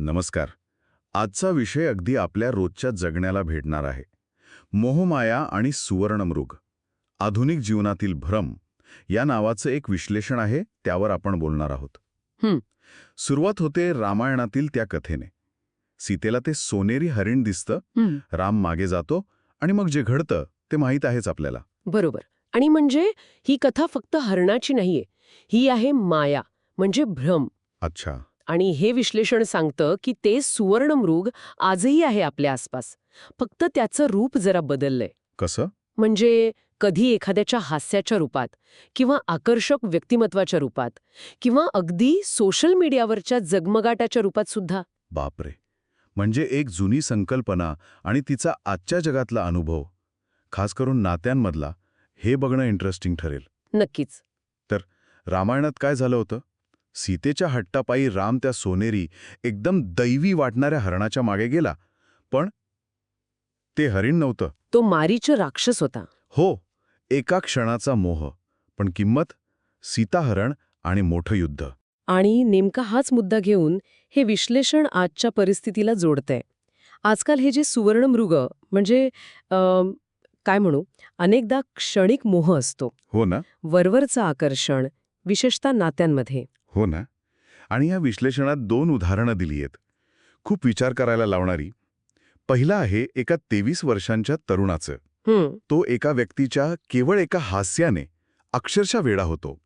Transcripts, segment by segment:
नमस्कार. आजचा विषय अगदी आपल्या रोजच्या जगण्याला भेटणार आहे. मोहमाया आणि सुवर्णमृग. आधुनिक जीवनातील भ्रम या नावाचं एक विश्लेषण आहे त्यावर आपण बोलणार आहोत. सुरुवात होते रामायणातील त्या कथेने. सीतेला ते सोनेरी हरिण दिसतं राम मागे जातो आणि मग जे घडतं ते माहीत आहेच आपल्याला. बरोबर. आणि म्हणजे ही कथा फक्त हरणाची नाहीये ही आहे माया म्हणजे भ्रम. अच्छा. आणि हे विश्लेषण सांगतं की ते सुवर्णमृग आजही आहे आपल्या आसपास. फक्त त्याचं रूप जरा बदललंय. कसं? म्हणजे कधी एखाद्याच्या हास्याच्या रूपात किंवा आकर्षक व्यक्तिमत्वाच्या रूपात किंवा अगदी सोशल मीडियावरच्या जगमगाटाच्या रूपात सुद्धा. बापरे! म्हणजे एक जुनी संकल्पना आणि तिचा आजच्या जगातला अनुभव खास करून नात्यांमधला हे बघणं इंटरेस्टिंग ठरेल. नक्कीच. रामायणात काय झालं होतं? सीतेच्या हट्टापायी राम त्या सोनेरी एकदम दैवी वाटणाऱ्या हरणाच्या मागे गेला. पण ते हरिण नव्हतं. तो मारीच राक्षस होता. हो एका क्षणाचा मोह पण किंमत सीताहरण आणि मोठं युद्ध. आणि नेमका हाच मुद्दा घेऊन हे विश्लेषण आजच्या परिस्थितीला जोडतंय. आजकाल हे जे सुवर्णमृग म्हणजे काय म्हणू अनेकदा क्षणिक मोह असतो. हो ना? वरवरचं आकर्षण विशेषतः नात्यांमध्ये. हो ना? आणि या विश्लेषणात दोन उदाहरणं दिली आहेत. खूप विचार करायला लावणारी. पहिलं आहे एका तेवीस वर्षांच्या तरुणाचं. तो एका व्यक्तीच्या केवळ एका हास्याने अक्षरशः वेडा होतो.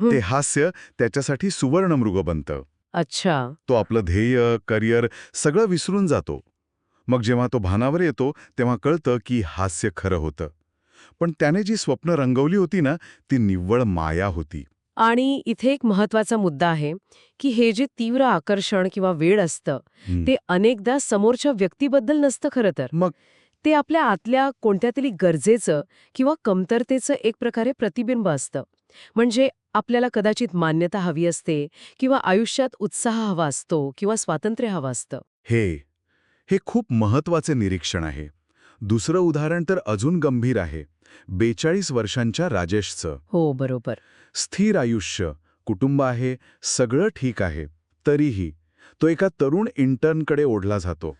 ते हास्य त्याच्यासाठी सुवर्णमृग बनतं. अच्छा. तो आपलं ध्येय करिअर सगळं विसरून जातो. मग जेव्हा तो भानावर येतो तेव्हा कळतं की हास्य खरं होतं. पण त्याने जी स्वप्न रंगवली होती ना ती निव्वळ माया होती. आणि इथे एक महत्त्वाचा मुद्दा आहे की हे जे तीव्र आकर्षण किंवा वेळ असतं. ते अनेकदा समोरच्या व्यक्तीबद्दल नसतं खरं तर. मग? ते आपल्या आतल्या कोणत्या तरी गरजेचं किंवा कमतरतेचं एक प्रकारे प्रतिबिंब असतं. म्हणजे आपल्याला कदाचित मान्यता हवी असते किंवा आयुष्यात उत्साह हवा असतो किंवा स्वातंत्र्य हवं असतं. हे हे खूप महत्त्वाचे निरीक्षण आहे. दुसरं उदाहरण तर अजून गंभीर आहे. बेचाळीस वर्षांच्या राजेशचं. हो बरोबर. स्थिर आयुष्य कुटुंब आहे सगळं ठीक आहे तरीही तो एका तरुण इंटर्नकडे ओढला जातो.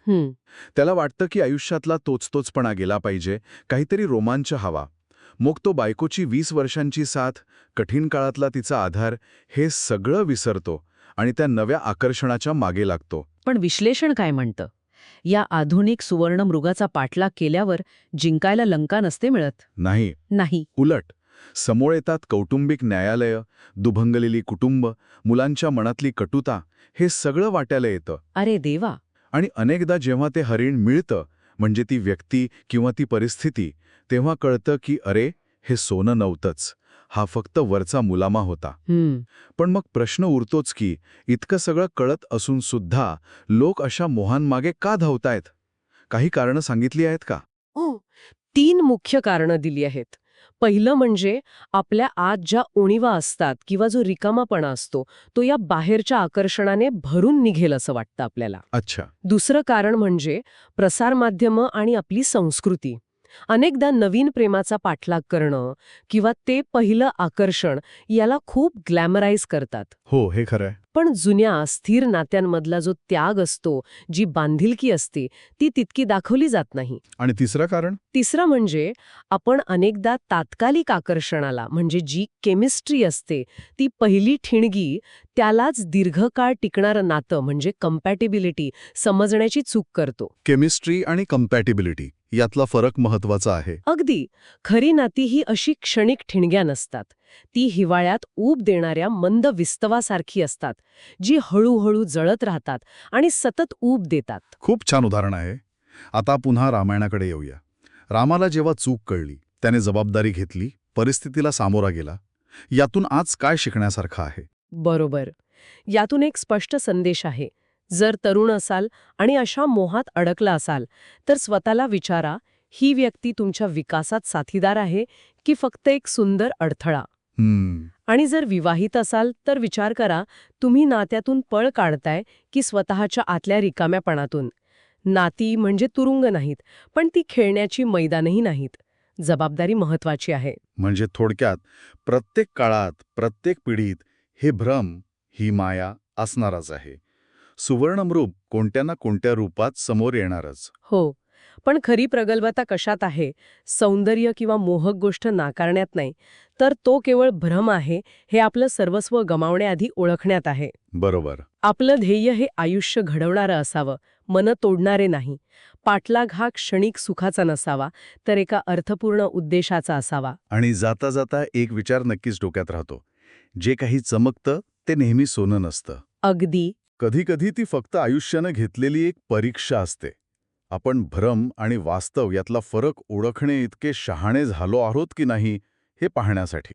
त्याला वाटतं की आयुष्यातला तोचतोचपणा गेला पाहिजे काहीतरी रोमांच हवा. मग तो बायकोची वीस वर्षांची साथ कठीण काळातला तिचा आधार हे सगळं विसरतो आणि त्या नव्या आकर्षणाच्या मागे लागतो. पण विश्लेषण काय म्हणतं? या आधुनिक सुवर्ण मृगाचा पाठलाग केल्यावर जिंकायला लंका नसते मिळत. नाही. नाही. उलट. समोर येतात कौटुंबिक न्यायालयं दुभंगलेली कुटुंब मुलांच्या मनातली कटुता हे सगळं वाट्याला येतं. अरे देवा. आणि अनेकदा जेव्हा ते हरिण मिळतं म्हणजे ती व्यक्ती किंवा ती परिस्थिती तेव्हा कळतं की अरे हे सोनं नव्हतंच. हा फक्त वरचा मुलामा होता. पण मग प्रश्न उरतोच की इतकं सगळं कळत असून सुद्धा लोक अशा मोहांमागे का धावतायत? काही कारणं सांगितली आहेत का? हो. तीन मुख्य कारणं दिली आहेत. पहिलं म्हणजे आपल्या आत ज्या उणीवा असतात किंवा जो रिकामापणा असतो तो या बाहेरच्या आकर्षणाने भरून निघेल असं वाटतं आपल्याला. अच्छा. दुसरं कारण म्हणजे प्रसारमाध्यमं आणि आपली संस्कृती. अनेकदा नवीन प्रेमाचा पाठलाग करणं किंवा ते पहिलं आकर्षण याला खूप ग्लॅमराईज करतात. हो हे खरंय पण जुन्या स्थिर नात्यांमधला जो त्याग असतो जी बांधिलकी असते ती तितकी दाखवली जात नाही. आणि तिसरं कारण? तिसरं म्हणजे आपण अनेकदा तात्कालिक आकर्षणाला म्हणजे जी केमिस्ट्री असते ती पहिली ठिणगी त्यालाच दीर्घकाळ टिकणारं नातं म्हणजे कम्पॅटिबिलिटी समजण्याची चूक करतो. केमिस्ट्री आणि कम्पॅटिबिलिटी यातला फरक महत्त्वाचा आहे. अगदी. खरी नाती ही अशी क्षणिक ठिणग्या नसतात. ती हिवाळ्यात ऊब देणाऱ्या मंद विस्तवासारखी असतात जी हळूहळू जळत राहतात आणि सतत ऊब देतात. खूप छान उदाहरण आहे. आता पुन्हा रामायणाकडे येऊया. रामाला जेव्हा चूक कळली त्याने जबाबदारी घेतली परिस्थितीला सामोरा गेला यातून आज काय शिकण्यासारखं आहे? बरोबर. यातून एक स्पष्ट संदेश आहे. जर तरुण असाल आणि अशा मोहात अडकला असाल तर स्वतःला विचारा ही व्यक्ती तुमच्या विकासात साथीदार आहे की फक्त एक सुंदर अडथळा? हम्म. आणि जर विवाहित असाल तर विचार करा तुम्ही नात्यातून पळ काढताय की स्वतःच्या आतल्या रिकाम्यापणातून. नाती म्हणजे तुरुंग नाहीत पण ती खेळण्याची मैदानही नाहीत. जबाबदारी महत्वाची आहे. म्हणजे थोडक्यात प्रत्येक काळात प्रत्येक पिढीत हे भ्रम ही माया असणारच आहे. सुवर्णमृग कोणत्या ना कोणत्या रूपात समोर येणारच. हो पण खरी प्रगल्भता कशात आहे? सौंदर्य किंवा मोहक गोष्ट नाकारण्यात नाही तर तो केवळ भ्रम आहे हे आपलं सर्वस्व गमावण्याआधी ओळखण्यात आहे. बरोबर. आपलं ध्येय हे आयुष्य घडवणारं असावं मन तोडणारे नाही. पाठलाग हा क्षणिक सुखाचा नसावा तर एका अर्थपूर्ण उद्देशाचा असावा. आणि जाता जाता एक विचार नक्कीच डोक्यात राहतो. जे काही चमकतं ते नेहमी सोनं नसतं. अगदी. कधीकधी ती फक्त आयुष्यानं घेतलेली एक परीक्षा असते. आपण भ्रम आणि वास्तव यातला फरक ओळखणे इतके शहाणे झालो आहोत की नाही हे पाहण्यासाठी.